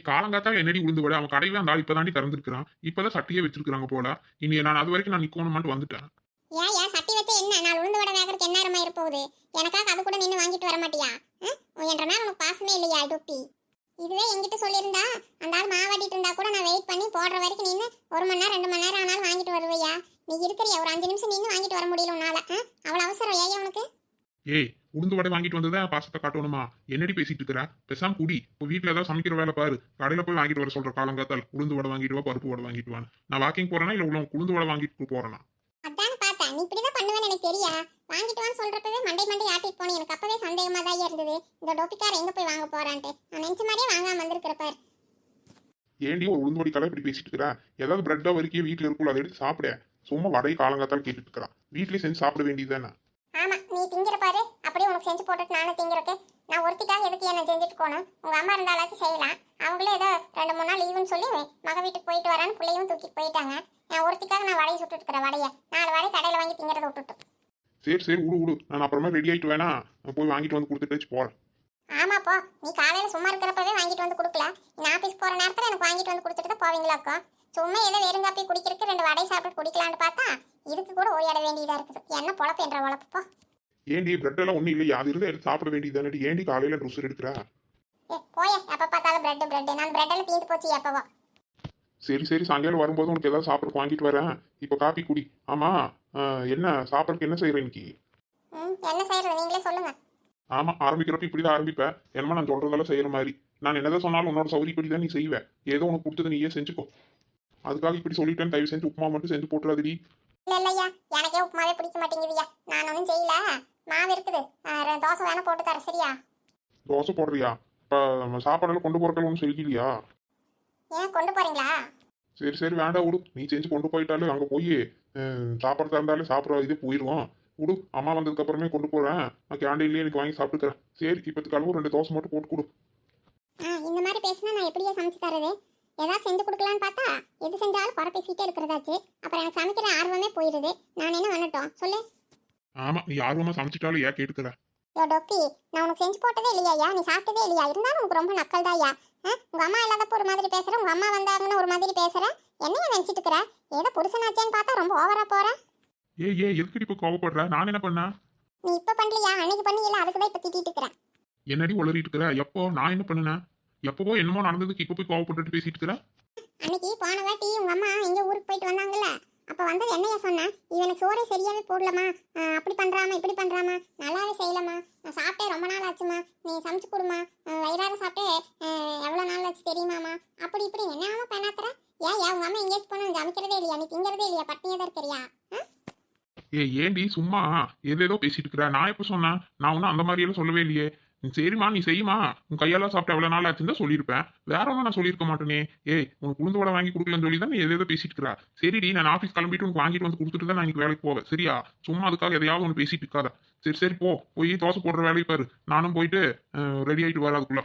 ஏ காலங்காத்தால என்னடி உளுந்து விட? அவன் கடையில அந்த ஆள் இப்பதாண்டி திறந்துருக்கான் இப்பதான் சட்டியே வச்சிருக்காங்க போல. இனி நான் அது வரைக்கும் நான் நிக்கணுமான்ட்டு வந்துட்டேன். ஏன் ஏன் சட்டி வச்சு என்ன? நான் உளுந்து வடை வேகறதுக்கு என்ன நேரமா இருப்போகுது? எனக்காக அது கூட நின்று வாங்கிட்டு வர மாட்டியா? ஆ? உன் என்ற மேல உனக்கு பாசமே இல்லையா டொப்பி இதுவே என்கிட்ட சொல்லியிருந்தா அந்த ஆள் மாவாட்டிட்டு இருந்தா கூட நான் வெயிட் பண்ணி போடுற வரைக்கும் நின்று ஒரு மணி நேரம் ரெண்டு மணி நேரம் ஆனாலும் வாங்கிட்டு வருவையா? நீ இருக்கிறியா? ஒரு அஞ்சு நிமிஷம் நின்று வாங்கிட்டு வர முடியல உன்னால. ஆ? அவ்வளவு அவசரம் ஏன் உனக்கு? ஏய் உளுந்து வடை வாங்கிட்டு வந்ததா பாசத்தை காட்டணுமா? என்னடி பேசிட்டு இருக்கிற? பேசாம குடி. இப்போ வீட்டுல ஏதாவது சமைக்கிற வேலை பாரு. கடையில போய் வாங்கிட்டு வர சொல்ற காலங்காத்தால் உளுந்து வடை வாங்கிட்டு வா பருப்பு வடை வாங்கிட்டு வா நான் வாக்கிங் போறேனா இல்ல உள்ள உளுந்து வடை வாங்கிட்டு போறேனா? அதானே பார்த்தேன். நீ இப்படிதான் பண்ணுவேன்னு எனக்கு தெரியா. வாங்கிட்டு வான்னு சொல்றப்பவே மண்டை மண்டை ஆட்டிட்டு போனேன். எனக்கு அப்பவே சந்தேகமா தான் இருந்தது. இந்த டொப்பிக்கார எங்க போய் வாங்க போறான்ட்டு. நான் நினைச்ச மாதிரியே வாங்காம வந்திருக்கிறப்பார் ஏண்டி ஒரு உளுந்து வடி கடை இப்படி பேசிட்டு இருக்கிற? ஏதாவது பிரெட்டா வரைக்கும் வீட்டுல இருக்குள்ள அதை எடுத்து சாப்பிட. சும்மா வடை காலங்காத்தால் கேட்டுட்டு இருக்கிறான். வீட்லயே செஞ்சு சாப்பிட வேண்டியதுதானே? ஆமா நீ திங்கிற பாரு. அப்படியே உனக்கு செஞ்சு போட்டுட்டு நானும் திங்கிறக்கு நான் ஒருத்திக்காக எதுக்கு என்ன செஞ்சுட்டு போகணும்? உங்க அம்மா இருந்தாலாச்சும் செய்யலாம். அவங்களே ஏதோ ரெண்டு மூணு நாள் லீவுன்னு சொல்லி மக வீட்டுக்கு போயிட்டு வரான்னு பிள்ளையும் தூக்கிட்டு போயிட்டாங்க. நான் ஒருத்திக்காக நான் வடையை சுட்டுட்டு இருக்கிற வடைய. நாலு வடை கடையில வாங்கி திங்கிறத விட்டுட்டு. சரி சரி விடு விடு. நான் அப்புறமா ரெடி ஆயிட்டு வேணா நான் போய் வாங்கிட்டு வந்து கொடுத்துட்டு போறேன். ஆமாப்பா நீ காலையில சும்மா இருக்கிறப்பவே வாங்கிட்டு வந்து கொடுக்கல. நீ ஆபீஸ் போற நேரத்துல எனக்கு வாங்கிட்டு வந்து கொடுத்துட்டு தான் போவீங்களாக்கா சும்மா ஏதோ வெறுங்காப்பி குடிக்கிறதுக்கு ரெண்டு வடை சாப்பிட்டு குடிக்கலான்னு பார்த்தா இதுக்கு கூட ஓயாட வேண்டியதா இருக்குது. என்ன பொழப்பு என்ற பொழப்புப்பா ஏண்டி பிரெட் எல்லாம் ஒண்ணும் இல்லையா? அது இருந்தா எடுத்து சாப்பிட வேண்டியதுதானே ஏண்டி காலையில ட்ரெஸ் எடுக்கிற? ஏ போய. எப்ப பார்த்தாலும் பிரெட் பிரெட் நான் பிரெட் எல்லாம் தீந்து போச்சு எப்பவோ. சரி சரி. சாயங்காலம் வரும்போது உனக்கு ஏதாவது சாப்பிட்றதுக்கு வாங்கிட்டு வரேன். இப்போ காப்பி குடி. ஆமா என்ன சாப்பிட்றதுக்கு என்ன செய்யற இன்னைக்கு? என்ன செய்யறது? நீங்களே சொல்லுங்க. ஆமா ஆரம்பிக்கிறப்ப இப்படி தான் ஆரம்பிப்பேன் என்னமா நான் சொல்றதெல்லாம் செய்யற மாதிரி. நான் என்னதான் சொன்னாலும் உன்னோட சௌரியப்படி தான் நீ செய்வ. ஏதோ உனக்கு கொடுத்தது நீயே செஞ்சுக்கோ. அதுக்காக இப்படி சொல்லிட்டேன். தயவு செஞ்சு உப்புமா மட்டும் செஞ்சு போட்டுறாதடி. இல்ல இல்லையா எனக்கே உப்புமாவே பிடிக்க மாட்டேங்குதுயா நான் ஒன்றும் செய்யல. மாவு இருக்குது. தோசை வேணா போட்டு தரேன். சரியா? தோசை போடுறியா? இப்போ சாப்பாடெல்லாம் கொண்டு போறக்கெல்லாம் ஒன்றும் சொல்லிக்கலையா ஏன் கொண்டு போறீங்களா? சரி சரி வேண்டாம் விடு நீ செஞ்சு கொண்டு போயிட்டாலும் அங்கே போய் சாப்பிட்றதா இருந்தாலும் சாப்பிட்ற இது போயிடுவோம் விடு அம்மா வந்ததுக்கு அப்புறமே கொண்டு போறேன். நான் கேண்டீன்லேயே எனக்கு வாங்கி சாப்பிட்டுக்கிறேன். சரி இப்போத்துக்கு அளவு ரெண்டு தோசை மட்டும் போட்டு கொடு. இந்த மாதிரி பேசினா நான் எப்படியே சமைச்சு தரது? ஏதாவது செஞ்சு கொடுக்கலான்னு பார்த்தா எது செஞ்சாலும் குறை பேசிக்கிட்டே இருக்கிறதாச்சு. அப்புறம் எனக்கு சமைக்கிற ஆர்வமே போயிடுது. நான் என்ன பண்ணட்டும்? சொல்லு. ஆமா நீ ஆர்வமா சமைச்சிட்டாலும் ஏன் கேட்டுக்கிற? யோ டொப்பி நான் உனக்கு செஞ்சு போட்டதே இல்லையா நீ சாப்பிட்டதே இல்லையா? இருந்தாலும் உனக்கு ரொம்ப நக்கல் தான்யா உங்க அம்மா இல்லாதப்போ ஒரு மாதிரி பேசுற உங்க அம்மா வந்தாங்கன்னு ஒரு மாதிரி பேசுற. என்னைய நினைச்சிட்டு இருக்கிற? ஏதோ புருஷனாச்சேன்னு பார்த்தா ரொம்ப ஓவரா போற. ஏய் ஏய் எதுக்கடி இப்போ கோவப்படுற? நான் என்ன பண்ணேன் நீ இப்ப பண்ணலையா? அன்னைக்கு பண்ணீங்கல்ல அதுக்கு தான் இப்ப திட்டிட்டு இருக்கிறேன் என்னடி உளறிட்டு இருக்கிற? எப்போ? நான் என்ன பண்ணினேன் எப்பவோ என்னமோ நடந்ததுக்கு இப்போ போய் கோவப்பட்டுட்டு பேசிட்டு இருக்கிற அன்னைக்கு போன வாட்டி உங்க அம்மா எங்க ஊருக்கு போயிட்டு வந்தாங்கல்ல அப்ப வந்தது என்னையா சொன்ன இவனுக்கு சோறே சரியாவே போடலமா அப்படி பண்றாமா இப்படி பண்றாமா. நல்லாவே செய்யலமா நான் சாப்பிட்டே ரொம்ப நாள் ஆச்சுமா நீ சமைச்சு கொடுமா வயிறார சாப்பிட்டே எவ்வளவு நாள் ஆச்சு தெரியுமாமா அப்படி இப்படி என்னமா பண்ணாத்துற? ஏன் ஏன் உங்க அம்மா எங்கேயாச்சும் போனா சமைக்கிறதே இல்லையா? நீ திங்கிறதே இல்லையா? பட்டினியா தான் இருக்கிறியா? ஏய் ஏண்டி சும்மா ஏதேதோ பேசிட்டு இருக்கிற நான் எப்போ சொன்னேன்? நான் ஒன்றும் அந்த மாதிரி எல்லாம் சொல்லவே இல்லையே. சரிம்மா நீ செய்யுமா. உன் கையால சாப்பிட்ட எவ்வளவு நாள் ஆச்சுன்னு தான் சொல்லியிருப்பேன். வேற ஒன்றும் நான் சொல்லியிருக்க மாட்டேனே. ஏய் உனக்கு உளுந்து வடை வாங்கி கொடுக்கலன்னு சொல்லி தான் நீ எதோ பேசிட்டு இருக்கிறா சரிடி நான் ஆஃபீஸ் கிளம்பிட்டு உனக்கு வாங்கிட்டு வந்து கொடுத்துட்டு தான் நான் இன்னைக்கு வேலைக்கு போவேன். சரியா? சும்மா அதுக்காக எதையாவது ஒன்று பேசிட்டு இருக்காத. சரி சரி போ. போய் தோசை போடுற வேலையை பாரு. நானும் போயிட்டு ரெடி ஆகிட்டு வர அதுக்குள்ள.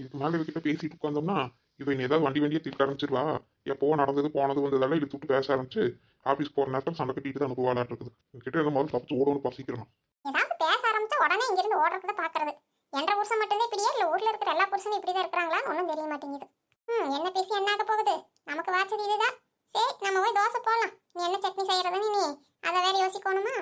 இதுக்கு மேலே இவகிட்ட பேசிட்டு உட்காந்தோம்னா இவன் ஏதாவது வண்டி வண்டியை திட்ட ஆரம்பிச்சிருவா. எப்போ நடந்தது போனது வந்ததெல்லாம் இது விட்டு பேச ஆரம்பிச்சு ஆஃபீஸ் போகிற நேரத்தில் சண்டை கட்டிட்டு தான் அனுப்புவாளாட்டு இருக்குது கிட்ட இருந்த மாதிரி தப்பிச்சு ஓடணும் பசிக்கிறோம் ஏதாவது பேச ஆரம்பிச்சா உடனே இங்கிருந்து ஓடுறதுக்கு பாக்குறது என்ற புருஷன் மட்டும்தான் இப்படியே? இல்லை ஊரில் இருக்கிற எல்லா புருஷனும் இப்படிதான் இருக்கிறாங்களான்னு ஒன்றும் தெரிய மாட்டேங்குது. ம் என்ன பேசி என்ன ஆக போகுது? நமக்கு வாச்சது இதுதான். சரி நம்ம போய் தோசை போடலாம். நீ என்ன சட்னி செய்கிறதுன்னு நீ அதை வேற யோசிக்கணுமா?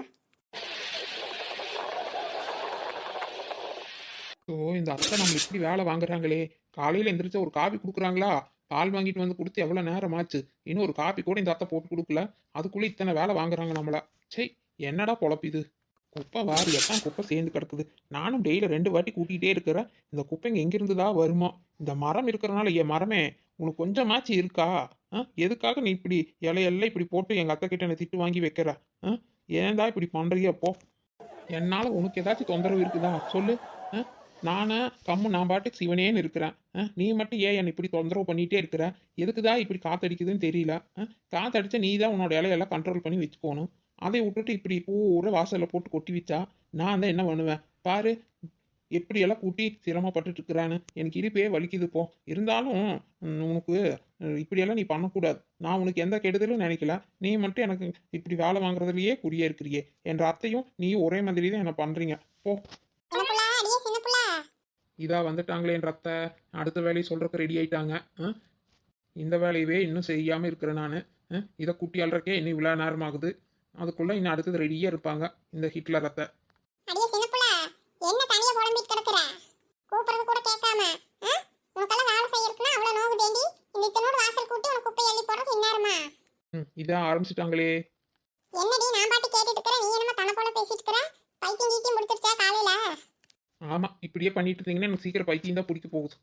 ஓ இந்த அத்தை நம்ம இப்படி வேலை வாங்குறாங்களே. காலையில் எந்திரிச்சு ஒரு காபி கொடுக்குறாங்களா? பால் வாங்கிட்டு வந்து கொடுத்து எவ்வளோ நேரம் ஆச்சு இன்னும் ஒரு காபி கூட இந்த அத்தை போட்டு கொடுக்கல. அதுக்குள்ளே இத்தனை வேலை வாங்குறாங்க நம்மள. சே என்னடா பொழப்பு இது? குப்பை வாரி எத்தான் குப்பை சேர்ந்து கிடக்குது. நானும் டெய்லி ரெண்டு வாட்டி கூட்டிகிட்டே இருக்கிறேன். இந்த குப்பைங்க எங்கேருந்து தான் வருமோ? இந்த மரம் இருக்கிறனால என் மரமே உனக்கு கொஞ்சமாச்சு இருக்கா? ஆ எதுக்காக நீ இப்படி இலையெல்லாம் இப்படி போட்டு எங்கள் அத்தை கிட்ட என்னை திட்டு வாங்கி வைக்கிற? ஆ ஏன்டா இப்படி பண்ணுறிய அப்போ என்னால் உனக்கு ஏதாச்சும் தொந்தரவு இருக்குதா? சொல்லு. ஆ நானே கம்மு நான் பாட்டுக்கு சிவனேன்னு இருக்கிறேன். ஆ, நீ மட்டும் ஏன் என்னை இப்படி தொந்தரவு பண்ணிகிட்டே இருக்கிற? எதுக்குதான் இப்படி காத்தடிக்குதுன்னு தெரியல? ஆ, காத்தடிச்சா நீ தான் உன்னோட இலையெல்லாம் கண்ட்ரோல் பண்ணி வச்சுக்கணும். அதை விட்டுட்டு இப்படி பூரா வாசலில் போட்டு கொட்டி வச்சா நான் தான் என்ன பண்ணுவேன்? பாரு எப்படியெல்லாம் கூட்டி சிரமப்பட்டுட்டு இருக்கிறான்னு. எனக்கு இடுப்பே வலிக்குது போ. இருந்தாலும் உனக்கு இப்படியெல்லாம் நீ பண்ணக்கூடாது. நான் உனக்கு எந்த கெடுதலும் நினைக்கல. நீ மட்டும் எனக்கு இப்படி வேலை வாங்குறதுலயே குறியே இருக்கிறியே. என்ற அத்தையும் நீயும் ஒரே மாதிரி தான் என்ன பண்ணுறீங்க போ. இதா வந்துட்டாங்களேன்ற அத்தை அடுத்த வேலையை சொல்றதுக்கு ரெடி ஆயிட்டாங்க? இந்த வேலையவே இன்னும் செய்யாமல் இருக்கிறேன் நான். இதை குட்டி அல்றக்கே இன்னும் இவ்வளோ நேரம் ஆகுது அதுக்குள்ளே இன்னும் அடுத்தது ரெடியாக இருப்பாங்க இந்த ஹிட்லர் அத்தை. அடியே சின்னப்புல என்ன தனியா புலம்பிட்டு கிடக்குற? கூப்பிடுறது கூட கேட்காம? உனக்கெல்லாம் வேலை செய்யறதுக்குன்னா அவ்வளவு நோவு தேண்டி இந்த இத்தனோடு வாசல் கூட்டி உனக்கு குப்பை அள்ளி போடுறது ம் இதான் ஆரம்பிச்சிட்டாங்களே. என்னடி நான் பாட்டு கேட்டுட்டு இருக்கிறேன் நீ என்னமோ தன போல பேசிட்டு இருக்கிற? பைத்தியம் கீத்தியம் முடிச்சிருச்சா காலையில? ஆமாம் இப்படியே பண்ணிட்டு இருந்தீங்கன்னா எனக்கு சீக்கிரம் பைத்தியம் தான் பிடிக்க போகுது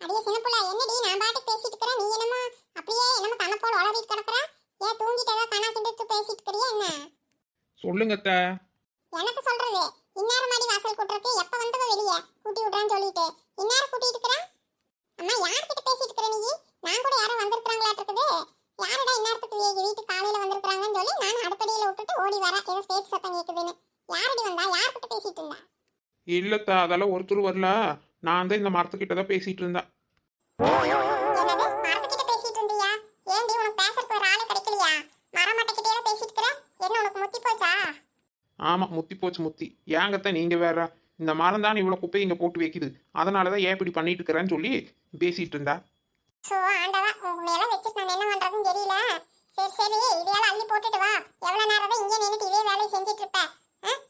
அடியே சின்னப்புல என்னடி நான் பாட்டு பேசிட்டு இருக்கிறேன் நீ என்னமோ அப்படியே என்னமோ தன போல உளறிட்டு கிடக்குற ஏன் தூங்கிட்டு ஏதோ கணா கிண்டுட்டு பேசிட்டு இருக்கிறியா என்ன சொல்லுங்க அத்தை எனக்கு சொல்றது இந்நேரம் மாடி வாசல் கூட்டுறதுக்கு எப்ப வந்தவ வெளிய? கூட்டி விடுறான்னு சொல்லிட்டு. இந்நேரம் கூட்டிட்டு இருக்கிறேன் அம்மா யார்கிட்ட பேசிட்டு இருக்கிற நீ? நான் கூட யாரும் வந்திருக்காங்களாட்டு இருக்குது. யாருடா இந்நேரத்துக்கு வீ- வீட்டுக்கு காலையில வந்திருக்காங்கன்னு சொல்லி நான் அடுப்படியில விட்டுட்டு ஓடி வரேன் ஏதோ ஸ்டேட் சத்தம் கேக்குதுன்னு யாரடி வந்தா? யார்கிட்ட பேசிட்டு இருந்தா? இல்லைத்தா அதெல்லாம் ஒருத்தர் வரல. நான் தான் இந்த மரத்துக்கிட்ட தான் பேசிட்டு இருந்தேன். ஆமாம் முத்தி போச்சு முத்தி. ஏங்கத்தான் நீங்கள் வேற இந்த மரம் தான் இவ்வளோ குப்பை இங்கே போட்டு வைக்குது? அதனால தான் ஏன் இப்படி பண்ணிட்டு இருக்கிறேன்னு சொல்லி பேசிட்டு இருந்தா. சோ ஆண்டவா உண்மையெல்லாம் வச்சுட்டு நான் என்ன பண்றதுன்னு தெரியல. சரி சரி இதையெல்லாம் அள்ளி போட்டுட்டு வா. எவ்வளவு நேரம் தான் இங்கே நின்னுட்டு இதே வேலையை செஞ்சுட்டு இருப்ப?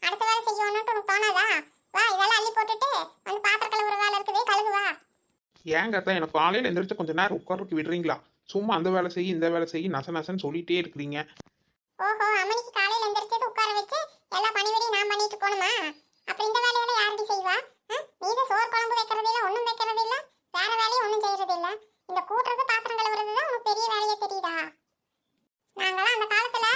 அடுத்த வேலை செய்யணும்னு உனக்கு தோணாதா? வா இதெல்லாம் அள்ளி போட்டுட்டு வந்து பாத்திரம் கழுவுற வேலை இருக்குது வா. எனக்கு காலையில் எந்திரிச்சு கொஞ்ச நேரம் உட்கார்றதுக்கு விடுறீங்களா? சும்மா அந்த வேலை செய் இந்த வேலை செய் நச நசன்னு சொல்லிட்டே இருக்கிறீங்க ஓஹோ அம்மனிக்கு காலையில எந்திரிச்சது உட்கார வச்சு எல்லா பணிவிடையும் நான் பண்ணிட்டு போகணுமா? அப்ப இந்த வேலையெல்லாம் யாருடி செய்வா? நீ தான் சோறு குழம்பு வைக்கிறது இல்லை ஒன்றும் வைக்கிறது இல்லை வேற வேலையும் ஒன்றும் செய்யறது இல்லை. இந்த கூட்டுறது பாத்திரம் கழுவுறது தான் உனக்கு பெரிய வேலையே தெரியுதா? நாங்களாம் அந்த காலத்துல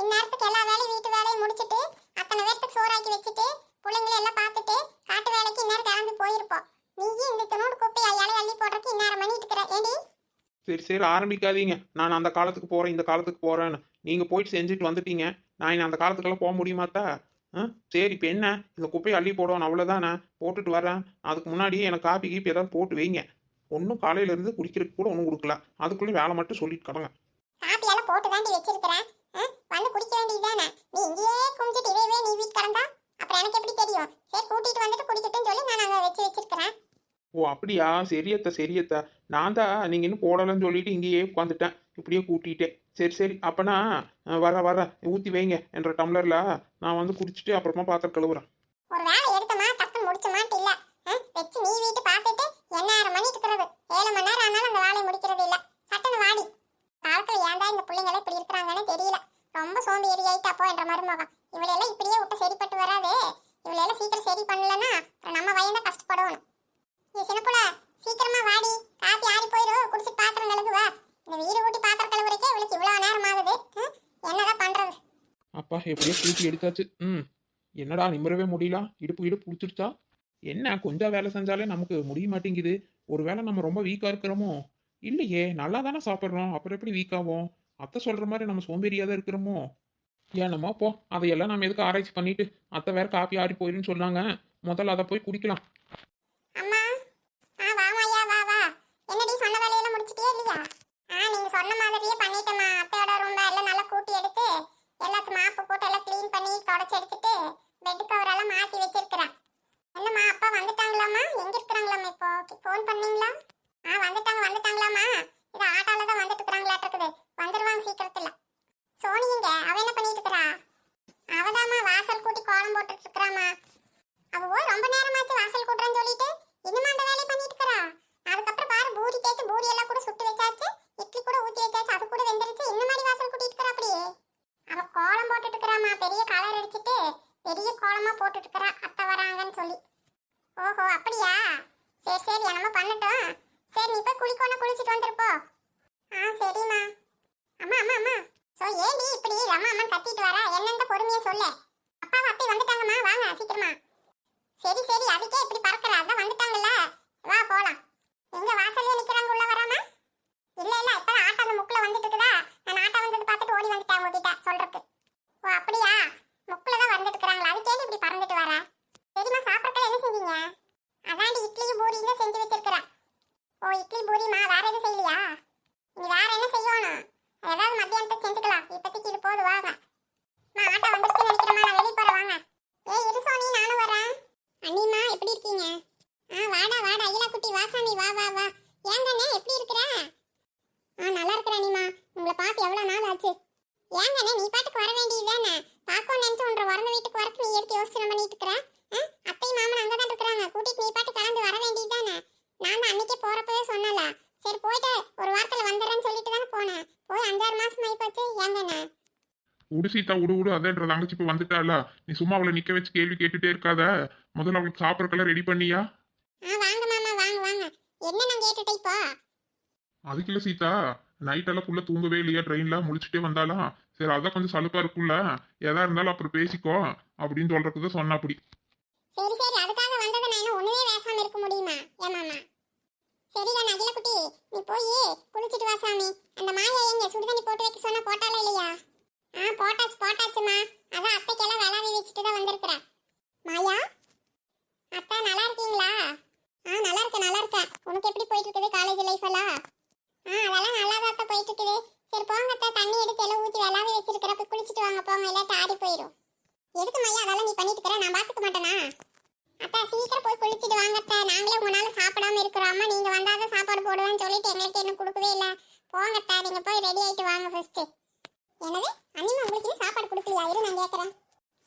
இந்நேரத்துக்கு எல்லா வேலையும் வீட்டு வேலையும் முடிச்சுட்டு அத்தனை பேர்த்துக்கு சோறாக்கி வச்சுட்டு பிள்ளைங்களை எல்லாம் பார்த்துட்டு காட்டு வேலைக்கு இந்நேரம் கிளம்பி போயிருப்போம். நீயும் இந்த தினோடு குப்பையை இலை அள்ளி போடுறதுக்கு இந்நேரம் பண்ணிட்டு இருக்கிற ஏடி சரி சரி ஆரம்பிக்காதீங்க. நான் அந்த காலத்துக்கு போகிறேன் இந்த காலத்துக்கு போகிறேன்னு நீங்கள் போயிட்டு செஞ்சுட்டு வந்துட்டீங்க. நான் அந்த காலத்துக்கெல்லாம் போக முடியுமாத்தா ஆ? சரி இப்போ என்ன? இந்த குப்பையை அள்ளி போடணும் அவ்வளோதானே போட்டுட்டு வரேன் அதுக்கு முன்னாடியே எனக்கு காப்பி கீப்பி ஏதாவது போட்டு வைங்க. ஒன்றும் காலையிலேருந்து குடிக்கிறதுக்கு கூட ஒன்றும் கொடுக்கல. அதுக்குள்ளேயும் வேலை மட்டும் சொல்லிட்டு கடங்க காப்பி போட்டு தாண்டி வச்சிருக்கிறேன். வந்து குடிக்க வேண்டியதுதானே? நீ இங்கேயே குமிச்சிட்டு இதேவே நீ வீட்டு கிடந்தா அப்புறம் எனக்கு எப்படி தெரியும்? சரி கூட்டிட்டு வந்துட்டு குடிக்கட்டும்னு சொல்லி நான் அதை வச்சு வச்சிருக்கிறேன். ஓ அப்படியா? சரியத்த சரியத்த நான் தான் நீங்கள் இன்னும் போடலைன்னு சொல்லிட்டு இங்கேயே உட்காந்துட்டேன் இப்படியே கூட்டிட்டேன். சரி சரி. அப்பனா வர வர ஊற்றி வைங்க என்ற டம்ளரில் நான் வந்து குடிச்சிட்டு அப்புறமா பாத்திரம் கழுவுறேன் ஒரு வேலை எடுத்தமா டக்குன்னு முடிச்சமாட்டு இல்ல ஆ? வச்சு நீ வீட்டு பார்த்துட்டு எண்ணாயிரம் மணி இருக்கிறது ஏழு மணி நேரம் ஆனாலும் அந்த வேலையை முடிக்கிறது இல்ல சட்டுன்னு வாடி காலத்துல ஏன்டா இந்த பிள்ளைங்கள இப்படி இருக்கிறாங்கன்னு தெரியல ரொம்ப சோம்பேறி ஆயிட்டாப்போ என்ற மருமகன் இவளையெல்லாம் இப்படியே விட்டு சரிப்பட்டு வராது இவளையெல்லாம் சீக்கிரம் சரி பண்ணலன்னா அப்புறம் நம்ம வயதான் கஷ்டப்படணும் நீ சின்னப்புல சீக்கிரமா வாடி காப்பி ஆறி போயிடும் குடிச்சிட்டு பாத்திரம் கழுகுவா இந்த வீடு ஊட்டி பாத்திரம் கழுவுறக்கே இவளுக்கு இவ்வளவு நேரம் ஆகுது ஆ? என்னதான் பண்றது அப்பா எப்படியோ கூட்டி எடுத்தாச்சு. ம் என்னடா நிம்மறவே முடியல? இடுப்பு இடுப்பு பிடிச்சிருச்சா என்ன கொஞ்சம் வேலை செஞ்சாலே நமக்கு முடிய மாட்டேங்குது. ஒருவேளை நம்ம ரொம்ப வீக்காக இருக்கிறோமோ? இல்லையே நல்லா தானே சாப்பிட்றோம். அப்புறம் எப்படி வீக்காகும் அத்தை சொல்கிற மாதிரி நம்ம சோம்பேறியாக தான் இருக்கிறோமோ? ஏன்னமோ போ அதையெல்லாம் நம்ம எதுக்கு ஆராய்ச்சி பண்ணிட்டு அத்தை வேற காப்பி ஆறி போயிருன்னு சொன்னாங்க. முதல்ல அதை போய் குடிக்கலாம் அம்மா ஆ வாமாய்யா வா வா என்னடி சொன்ன வேலையெல்லாம் முடிச்சிட்டியா இல்லையா ஆ நீங்க சொன்ன மாதிரியே பண்ணிட்டேம்மா அத்தையோட ரூம்ல எல்லாம் நல்லா கூட்டி எடுத்து எல்லாத்துக்கும் மாப்பு போட்டு எல்லாம் க்ளீன் பண்ணி தொடச்சி எடுத்துட்டு பெட் கவர் எல்லாம் மாத்தி வச்சிருக்கிறேன் என்னம்மா அப்பா வந்துட்டாங்களாம்மா எங்க இருக்கிறாங்களாம்மா இப்போ ஃபோன் பண்ணீங்களா ஆ வந்துட்டாங்க வந்துட்டாங்களாம்மா இது ஆட்டால தான் வந்துட்டு இருக்கிறாங்களாட்டு இருக்குது வந்துருவாங்க சீக்கிரத்துல சோனி எங்க அவ என்ன பண்ணிட்டு இருக்கிறா அவதாம்மா வாசல் கூட்டி கோலம் போட்டுட்டு இருக்கிறாம்மா அவ போய் ரொம்ப நேரமாச்சு வாசல் கூட்டுறேன்னு சொல்லிட்டு இன்னுமா அந்த வேலையை பண்ணிட்டு இருக்கறா அதுக்கப்புறம் பாரு பூரி தேய்ச்சி பூரி எல்லாம் கூட சுட்டு வச்சாச்சு இட்லி கூட ஊத்தி வச்சாச்சு அது கூட வெந்துருச்சு இன்னும் மாதிரி வாசல் கூட்டிட்டு இருக்கறா அப்படியே அவ கோலம் போட்டுட்டு இருக்கறாமா பெரிய கலர் அடிச்சிட்டு பெரிய கோலமா போட்டுட்டு இருக்கறா அத்தை வராங்கன்னு சொல்லி. ஓஹோ அப்படியா? சரி சரி என்னமோ பண்ணட்டும். சரி நீ போய் குளிக்கோன குளிச்சுட்டு வந்துருப்போ ஆ சரிம்மா. அம்மா அம்மா அம்மா. சோ ஏண்டி இப்படி அம்மா அம்மா கத்திட்டு வர? என்னன்னு பொறுமையா சொல்லு? அப்பா அத்தை வந்துட்டாங்கம்மா. வாங்க சீக்கிரமா. சரி சரி அதுக்கே இப்படி பறக்கிற. அதான் வந்துட்டாங்கல்ல. வா போலாம். எங்க வாசல்ல நிக்கிறாங்க உள்ள வராம? இல்ல இல்ல இப்ப ஆட்டோ அந்த முக்குல வந்துட்டு இருக்குதா? நான் ஆட்டோ வந்தது பார்த்துட்டு ஓடி வந்துட்டேன் உங்ககிட்ட சொல்றதுக்கு. ஓ அப்படியா? முக்கில் தான் வந்துட்டு இருக்கிறாங்களா அது கேட்டு இப்படி பறந்துட்டு வர? சரிம்மா சாப்பிட்றதுல என்ன செஞ்சீங்க? அதாண்டி இட்லி பூரி தான் செஞ்சு வச்சிருக்கிறேன். ஓ இட்லி பூரிமா வேற எதுவும் செய்யலையா? இனி வேற என்ன செய்யணும்? ஏதாவது மத்தியானத்தை செஞ்சுக்கலாம். இப்போதைக்கு இது போது வாங்க. நான் ஆட்டோ வந்துருச்சுன்னு நினைக்கிறேம்மா. நான் வெளியே போகிறேன் வாங்க. ஏய் இரு சோனி நானும் வரேன். அண்ணிம்மா எப்படி இருக்கீங்க? ஆ வாடா வாடா. அகிலா குட்டி வாசாமி வா வா வா. ஏங்கண்ணே எப்படி இருக்கிற? ஆ நல்லா இருக்கிறேன் அண்ணிம்மா. உங்களை பார்த்து எவ்வளோ நாள் ஆச்சு? ஏங்கண்ணே நீ பாட்டுக்கு வர வேண்டியது தானே? பாக்கணும் நினைச்சு ஒன்ற வரந்த வீட்டுக்கு வரக்கு நீ எடுத்து யோசனை பண்ணிட்டு இருக்கிற அத்தை மாமன் அங்கே தான் இருக்கிறாங்க. கூட்டிட்டு நீ பாட்டு கலந்து வர வேண்டியதுதானே? நான் தான் அன்னைக்கே போறப்பவே சொன்னல சரி போயிட்டு ஒரு வாரத்தில் வந்துடுறேன்னு சொல்லிட்டு தானே போனேன். போய் அஞ்சாறு மாசம் ஆகி போச்சு ஏங்கண்ணே விடு சீதா விடு விடு அதேன்ற தங்கச்சி இப்போ வந்துட்டாள? நீ சும்மா அவளை நிற்க வச்சு கேள்வி கேட்டுட்டே இருக்காத. முதல்ல அவளுக்கு சாப்பிட்றக்கெல்லாம் ரெடி பண்ணியா? வாங்க மாமா வாங்க வாங்க. என்ன நான் கேட்டுட்டே இப்போ? அதுக்கு இல்லை சீதா. நைட் ஃபுல்லாக தூங்கவே இல்லையா? ட்ரெயினில் முடிச்சுட்டே வந்தாலாம் சரி அதான் கொஞ்சம் சலுப்பா இருக்கும்ல. எதா இருந்தாலும் அப்புறம் பேசிக்கோ அப்படின்னு சொல்றதுக்கு தான் சொன்ன அப்படி சரி சரி அதுக்காக வந்ததை நான் என்ன ஒண்ணுமே பேசாம இருக்க முடியுமா? ஏமாமா சரிடா நகில குட்டி நீ போய் குளிச்சிட்டு வா சாமி. அந்த மாயா எங்க சுடுதண்ணி போட்டு வைக்க சொன்னா போட்டாலே இல்லையா? ஆ போட்டாச்சு போட்டாச்சுமா. அதான் அத்தைக்கெல்லாம் விளாவி வச்சுட்டு தான் வந்திருக்கிறேன் மாயா? அத்தா நல்லா இருக்கீங்களா? ஆ நல்லா இருக்கேன் நல்லா இருக்கேன். உனக்கு எப்படி போயிட்டு இருக்குது காலேஜ் லைஃப் எல்லாம்? ஆ அதெல்லாம் நல்லா தான் போயிட்டு இருக்குது. சரி போங்க தண்ணி எடுத்து எல்லாம் ஊற்றி விளாவி வச்சிருக்கிற போய் வாங்க போங்க இல்லாட்டி ஆடி போயிடும் எதுக்கு மையா அதெல்லாம் நீ பண்ணிட்டு இருக்கிற நான் பார்த்துக்க மாட்டேனா? அத்தா சீக்கிரம் போய் குளிச்சுட்டு வாங்க நாங்களே உங்களால சாப்பிடாம இருக்கிறோம். அம்மா நீங்க வந்தாதான் சாப்பாடு போடுவேன்னு சொல்லிட்டு எங்களுக்கு இன்னும் கொடுக்கவே இல்லை. போங்க அத்தா நீங்க போய் ரெடி ஆயிட்டு வாங்க ஃபர்ஸ்ட் என்னது? அனிமா உங்களுக்கு சாப்பாடு கொடுக்கலையா? இரு நான் கேட்குறேன்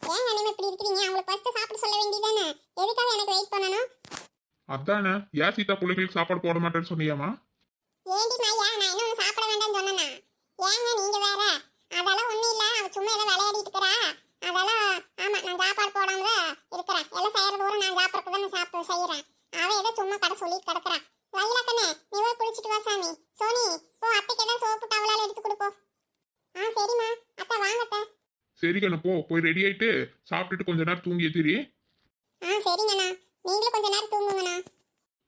ஏன் அனிமா இப்படி இருக்கிறீங்க? அவங்களுக்கு ஃபர்ஸ்ட் சாப்பிட சொல்ல வேண்டியதானே? எதுக்காக எனக்கு வெயிட் பண்ணணும்? அதானே. ஏன் சீதா பிள்ளைங்களுக்கு சாப்பாடு போட மாட்டேன்னு சொன்னியாமா ஏண்டி மையா நான் இன்னும் சாப்பிட வேண்டாம்னு சொன்னேனா ஏங்க நீங்க வேற அதெல்லாம் ஒண்ணும் இல்ல அவ சும்மா ஏதோ விளையாடிட்டு இருக்கறா அதெல்லாம் ஆமா நான் சாப்பாடு போடாம தான் இருக்கிறேன் எல்லாம் செய்யறது கூட நான் சாப்பிடறதுக்கு தான் நான் சாப்பிட செய்யறேன். அவ ஏதோ சும்மா கடை சொல்லிட்டு கிடக்குறா வயலா கண்ணே நீ போய் குளிச்சிட்டு வா சாமி. சோனி போ அத்தைக்கு ஏதாவது சோப்பு டவலால எடுத்து கொடுப்போம் ஆ சரிம்மா. அத்தை வாங்க அத்தை. சரி கண்ணு போ. போய் ரெடி ஆயிட்டு சாப்பிட்டுட்டு கொஞ்ச நேரம் தூங்கி எத்திரி ஆ சரிங்கண்ணா நீங்களும் கொஞ்ச நேரம் தூங்குங்கண்ணா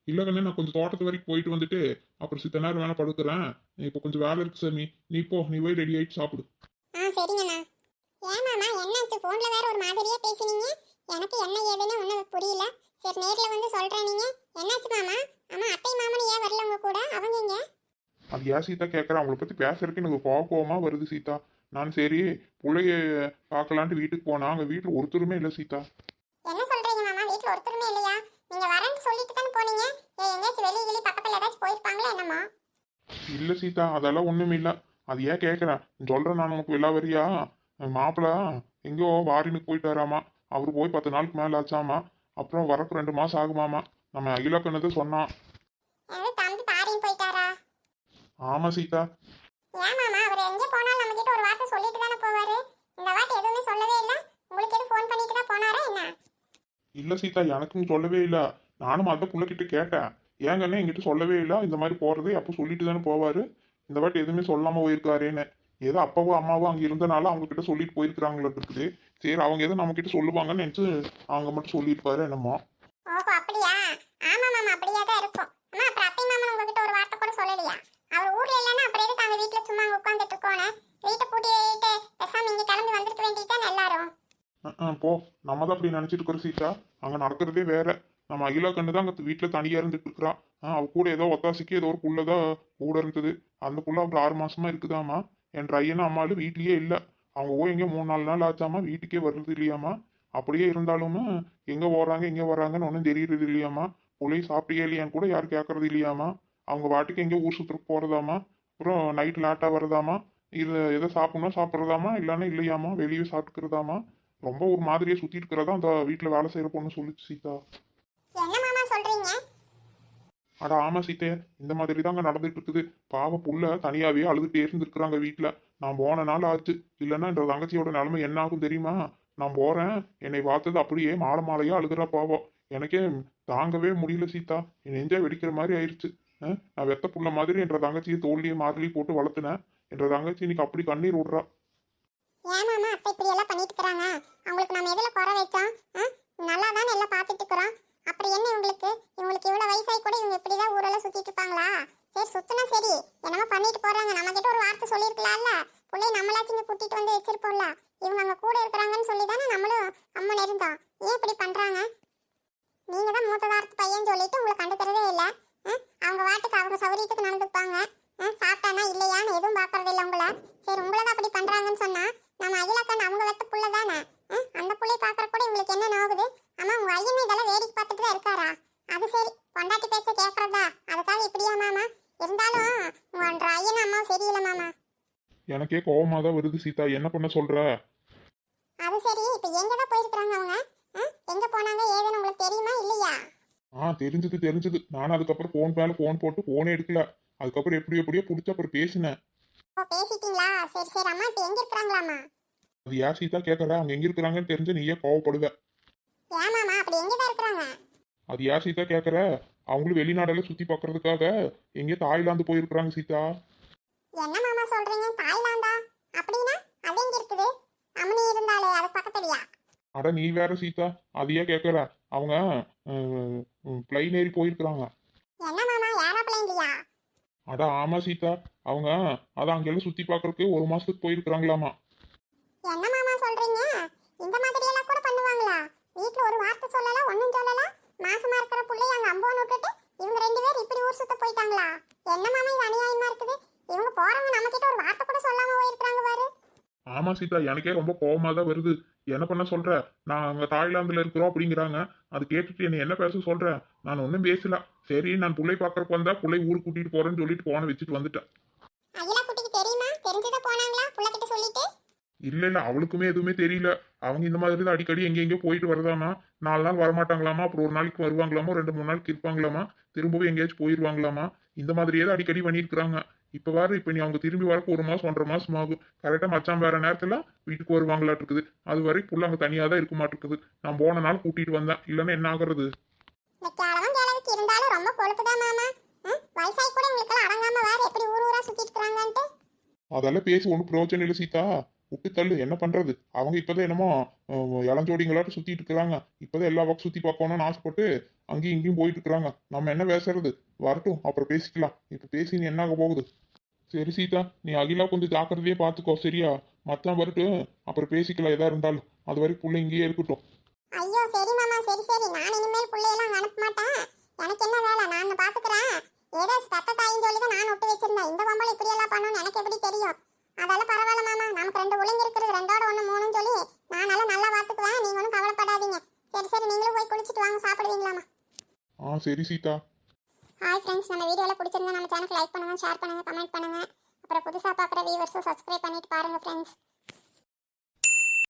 இல்ல கண்ணு நான் கொஞ்சம் தோட்டத்து வரைக்கும் போயிட்டு வந்துட்டு அப்புறம் சித்த நேரம் வேணா படுக்கிறேன் இப்போ கொஞ்சம் வேலை இருக்கு சாமி. நீ போ நீ போய் ரெடி ஆயிட்டு சாப்பிடு. ஆ சரிங்கண்ணா ஏமாமா என்னாச்சு? ஃபோன்ல வேற ஒரு மாதிரியா பேசுனீங்க. எனக்கு என்ன ஏதுன்னு ஒன்றும் புரியல. சரி நேர்ல வந்து சொல்றேன் நீங்க. என்னாச்சு மாமா? ஆமா அத்தை மாமன் ஏன் வரல உங்க கூட? அவங்க எங்க? அது ஏன் சீதா கேட்குறேன் அவங்கள பத்தி பேசுறதுக்கு எனக்கு கோவமா வருது சீதா. நான் சரி பிள்ளைய பார்க்கலான்ட்டு வீட்டுக்கு போனா அங்க வீட்டுல ஒருத்தருமே இல்லை சீதா. என்ன சொல்றீங்க மாமா? வீட்ல ஒருத்தருமே இல்லையா? நீங்க வரேன்னு சொல்லிட்டு தானே போனீங்க. ஏ எங்கேயாச்சும் வெளிய வெளிய பக்கத்துல ஏதாச்சும் போயிருப்பாங்களா என்னமோ? இல்ல சீதா அதெல்லாம் ஒண்ணும் இல்ல. அது ஏன் கேட்குறேன் சொல்றேன் நான் உனக்கு விழா வரியா? மாப்பிள்ள எங்கேயோ வாரினுக்கு போயிட்டாராமா. அவர் போய் பத்து நாளுக்கு மேல ஆச்சாமா? அப்புறம் வரக்கு ரெண்டு மாசம் ஆகுமாமா. நம்ம அகிலாக்கண்ணது சொன்னான் எனது தம்பி பாரின்னு போயிட்டாரா? ஆமா சீதா. ஏன் மாமா அவர் எங்க போனாலும் நம்ம கிட்ட ஒரு வார்த்தை சொல்லிட்டு தானே போவாரு. இந்த வாட்டி எதுவுமே சொல்லவே இல்ல. உங்களுக்கு எதுவும் ஃபோன் பண்ணிட்டு தான் போனாரா என்ன? இல்ல சீதா எனக்கும் சொல்லவே இல்ல. நானும் அந்த புள்ளகிட்ட கேட்டேன். ஏங்கண்ணே என்கிட்ட சொல்லவே இல்ல. இந்த மாதிரி போறது அப்போ சொல்லிட்டு தானே போவாரு. இந்த வாட்டி எதுவுமே சொல்லாம போயிருக்காரேன்னு. ஏதோ அப்பாவோ அம்மாவோ அங்க இருந்தனால அவங்க கிட்ட சொல்லிட்டு போயிருக்கிறாங்களா இருக்குது சரி அவங்க எதோ நம்ம கிட்ட சொல்லுவாங்கன்னு நினைச்சு அவங்க மட்டும் சொல்லியிருப்பாரு என்னமோ. ஓஹோ அப்படியா? ஆமா மாமா அப்படியே தான் இருக்கும். அம்மா அப்புறம் அத்தை மாமன் உங்ககிட்ட ஒரு வார்த்தை கூட சொல்லலையா? அவர் ஊர்ல இல்லைன்னா அப்புறம் எதுக்கு அங்க வீட்டுல சும்மா அங்க உட்காந்துட்டு இருக்கோன்னு? வீட்டை பூட்டிட்டு பேசாம இங்க கிளம்பி வந்திருக்க வேண்டியதுதான் எல்லாரும்? அஹ் அஹ் போ. நம்ம தான் அப்படி நினைச்சிட்டு இருக்கிறோம் சீதா. அங்க நடக்கிறதே வேற. நம்ம அகிலா கண்ணு தான் அங்க வீட்டுல தனியா இருந்துட்டு இருக்கிறா அஹ் அவ கூட ஏதோ ஒத்தாசிக்கு ஏதோ ஒரு புள்ளதான் கூட இருந்தது. அந்த புள்ள அப்புறம் ஆறு மாசமா இருக்குதாமா என் ஐயனும் அம்மாலும் வீட்லயே இல்லை. அவங்க போய் எங்கேயோ மூணு நாலு நாள் ஆச்சாமா? வீட்டுக்கே வர்றது இல்லையாமா? அப்படியே இருந்தாலுமே எங்க போறாங்க எங்க வராங்கன்னு ஒன்றும் தெரியறது இல்லையாமா? புள்ளைய சாப்பிட்டே இல்லையான்னு கூட யாரும் கேட்கறது இல்லையாமா? அவங்க வாட்டுக்கு எங்கேயோ ஊர் சுற்றுக்கு போறதாமா? அப்புறம் நைட் லேட்டாக வருதாமா இது எதை சாப்பிடணும் சாப்பிட்றதாமா? இல்லைன்னா இல்லையாமா? வெளியே சாப்பிட்டுக்கிறதாமா? ரொம்ப ஒரு மாதிரியே சுற்றி இருக்கிறதா அந்த வீட்டில் வேலை செய்கிற பொண்ணு சொல்லிச்சு சீதா. அட ஆமா சீத்தே இந்த மாதிரி தாங்க நடந்துட்டு இருக்குது பாவ புள்ள தனியாவே அழுதுட்டே இருந்திருக்கிறாங்க வீட்டுல நான் போன நாள் ஆச்சு. இல்லைன்னா இந்த தங்கச்சியோட நிலைமை என்ன ஆகும் தெரியுமா? நான் போறேன். என்னை பார்த்தது அப்படியே மாலை மாலையா அழுகுறா பாவம். எனக்கே தாங்கவே முடியல சீதா என் நெஞ்சா வெடிக்கிற மாதிரி ஆயிடுச்சு நான் வெத்த புள்ள மாதிரி என்ற தங்கச்சியை தோல்லியே மாறலி போட்டு வளர்த்துனேன். என்ற தங்கச்சி இன்னைக்கு அப்படி கண்ணீர் விடுறா. ஏன் அத்தை இப்படி எல்லாம் பண்ணிட்டு இருக்காங்க அவங்களுக்கு நம்ம எதுல குறை வச்சோம்? நல்லா தானே எல்லாம் பார்த்துட்டு இருக்கிறோம். அப்படி என்ன இவங்களுக்கு? இவங்களுக்கு இவ்வளோ வயசாகி கூட இவங்க இப்படிதான் ஊரெல்லாம் சுற்றிட்டு இருப்பாங்களா? சரி சுத்தினா சரி. என்னமோ பண்ணிட்டு போறாங்க. நம்ம கிட்ட ஒரு வார்த்தை சொல்லியிருக்கலாம்ல. பிள்ளைய நம்மளாச்சும் இங்கே கூட்டிட்டு வந்து வச்சிருப்போம்ல. இவங்க அங்கே கூட இருக்கிறாங்கன்னு சொல்லி தானே நம்மளும் அம்மன் இருந்தோம் ஏன் இப்படி பண்ணுறாங்க நீங்கள் தான் மூத்ததாரத்து பையன் சொல்லிட்டு உங்களை கண்டுக்கிறதே இல்லை. அவங்க வாட்டுக்கு அவங்க சௌரியத்துக்கு நடந்துப்பாங்க. சாப்பிட்டானா இல்லையான்னு எதுவும் பார்க்கறது இல்லை உங்களை. சரி உங்களை தான் அப்படி பண்ணுறாங்கன்னு சொன்னால் நம்ம அகிலாக்கன் அவங்க வெத்த புள்ள தானே? அந்த புள்ளைய பார்க்குற கூட உங்களுக்கு என்ன ஆகுது ஆமா உங்க ஐயன் இதெல்லாம் வேடிக்கை பார்த்துட்டு தான் இருக்காரா? அது சரி பொண்டாட்டி பேச்ச கேக்குறதா? அதுக்காக இப்படியா மாமா? இருந்தாலும் உங்க ஐயன் அம்மா சரியில்லை மாமா. எனக்கே கோவமா தான் வருது சீதா. என்ன பண்ண சொல்ற? அது சரி இப்ப எங்க தான் போயிருக்காங்க அவங்க? எங்க போனாங்க ஏதுன்னு உங்களுக்கு தெரியுமா இல்லையா? ஆ தெரிஞ்சது தெரிஞ்சது. நானும் அதுக்கப்புறம் ஃபோன் மேல ஃபோன் போட்டு ஃபோனே எடுக்கல. அதுக்கப்புறம் எப்படி எப்படியோ பிடிச்ச அப்புறம் பேசினேன். ஓ பேசிட்டீங்களா? சரி சரி அம்மா இப்ப எங்க இருக்கிறாங்களாமா அது ஏன் சீதா? கேட்கற அவங்க எங்க இருக்கிறாங்கன்னு தெரிஞ்சு நீயே கோவப்படுவ. ஏன் மாமா அப்படி எங்கதான் இருக்கிறாங்க? அது ஏன் சீதா கேட்கற அவங்களும் வெளிநாடெல்லாம் சுத்தி பார்க்கறதுக்காக எங்கேயோ தாய்லாந்து போயிருக்கிறாங்க சீதா. என்ன மாமா சொல்றீங்க? தாய்லாந்தா? அப்படின்னா அது எங்க இருக்குது? அம்மனி இருந்தாலே அது பக்கத்துலயா? அட நீ வேற சீதா. அதையே கேட்கற அவங்க பிளைன் ஏறி போயிருக்கிறாங்க. என்ன மாமா ஏரோப்ளைன்லயா அட ஆமா சீதா. அவங்க அதான் அங்கெல்லாம் சுத்தி பார்க்கறதுக்கு ஒரு மாசத்துக்கு போயிருக்கிறாங்களாமா. என்ன மாமா சொல்றீங்க இந்த மாதிரி எல்லாம் கூட பண்ணுவாங்களா வீட்ல ஒரு வார்த்தை சொல்லல ஒண்ணும் சொல்லல. மாசமா இருக்கிற புள்ளைய அங்க அம்போன்னு விட்டுட்டு இவங்க ரெண்டு பேரும் இப்படி ஊர் சுத்த போயிட்டாங்களா? என்ன மாமா இது அநியாயமா இருக்குது? இவங்க போறவங்க நம்ம கிட்ட ஒரு வார்த்தை கூட சொல்லாம போயிருக்காங்க பாரு. ஆமா சீதா எனக்கே ரொம்ப கோவமா தான் வருது. என்ன பண்ண சொல்ற? நான் அங்க தாய்லாந்துல இருக்கிறோம் அப்படிங்கிறாங்க. அது கேட்டுட்டு என்ன என்ன பேச சொல்ற? நான் ஒன்றும் பேசல. சரி நான் புள்ளை பார்க்கறக்கு வந்தா புள்ளை ஊருக்கு கூட்டிட்டு போறேன்னு சொல்லிட்டு போன வச்சுட்டு வந்துட்டேன். அகிலா குட்டிக்கு தெரியுமா? தெரிஞ்சுதான் போனாங்களா? புள்ள கிட்ட சொல்லிட்டு? இல்ல இல்ல அவளுக்குமே எதுவுமே தெரியல. அவங்க இந்த மாதிரி தான் அடிக்கடி எங்க எங்கேயோ போயிட்டு வரதாமா நாலு நாள் வரமாட்டாங்களாமா அப்புறம் ஒரு நாளைக்கு வருவாங்களாமா ரெண்டு மூணு நாளைக்கு இருப்பாங்களாமா திரும்பவும் எங்கேயாச்சும் போயிடுவாங்களாமா இந்த மாதிரியே தான் அடிக்கடி பண்ணியிருக்கிறாங்க. இப்ப வேற இப்ப நீ அவங்க திரும்பி வரக்கு ஒரு மாசம் ஒன்றரை மாசம் ஆகும். கரெக்டா மச்சான் வேற நேரத்துல வீட்டுக்கு வருவாங்களாட்டு இருக்குது அது வரை புள்ள அங்க தனியா தான் இருக்க மாட்டிருக்குது. நான் போன நாள் கூட்டிட்டு வந்தேன். இல்லைன்னா என்ன ஆகுறது? இந்த கிழவன் கிழவிக்கு இருந்தாலும் ரொம்ப கொழுப்புதான் மாமா. ம், வயசாகி கூட உங்களுக்கு அடங்காம வேற எப்படி ஊர் ஊரா சுத்திட்டு இருக்காங்கன்ட்டு? அதெல்லாம் பேசி ஒன்றும் பிரயோஜனம் இல்லை சீதா. விட்டு தள்ளு என்ன பண்றது? அவங்க இப்பதான் என்னமோ இளஞ்சோடிங்களாட்டு சுத்திட்டு இருக்கிறாங்க. இப்பதான் எல்லா பக்கம் சுத்தி பார்க்கணும்னு ஆசைப்பட்டு அங்கேயும் இங்கேயும் போயிட்டு இருக்கிறாங்க. நம்ம என்ன பேசுறது? வரட்டும் அப்புறம் பேசிக்கலாம். இப்ப பேசி நீ என்ன ஆக போகுது? சரி சீதா நீ அகிலா கொஞ்சம் ஜாக்கிரதையே பார்த்துக்கோ சரியா? மத்தான் வரட்டும் அப்புறம் பேசிக்கலாம் எதா இருந்தாலும். அது வரைக்கும் புள்ள இங்கேயே இருக்கட்டும். ஐயோ சரி மாமா சரி சரி. நான் இனிமேல் பிள்ளையெல்லாம் அனுப்ப மாட்டேன். எனக்கு என்ன வேலை? நான் பாத்துக்கிறேன். ஏதோ பெத்த தாயின்னு சொல்லி தான் நான் விட்டு வச்சிருந்தேன். இந்த பொம்பளை இப்படி எல்லாம் பண்ணணும்னு எனக்கு எப்படி தெரியும்? அதெல்லாம் பரவாயில்ல மாமா. நமக்கு ரெண்டு பிள்ளைங்க இருக்கிறது ரெண்டோட ஒன்று மூணுன்னு சொல்லி நான் நல்லா நல்லா பார்த்துக்குவேன் நீங்க ஒன்றும் கவலைப்படாதீங்க. சரி சரி. நீங்களும் போய் குளிச்சுட்டு வாங்க. சாப்பிடுவீங்களாமா? ஆ சரி சீதா. ஹாய் ஃப்ரெண்ட்ஸ் நம்ம வீடியோவில் பிடிச்சிருந்தா நம்ம சேனலுக்கு லைக் பண்ணுங்க ஷேர் பண்ணுங்க கமெண்ட் பண்ணுங்க. அப்புறம் புதுசாக பார்க்குற வியூவர்ஸும் சப்ஸ்கிரைப் பண்ணிட்டு பாருங்க ஃப்ரெண்ட்ஸ்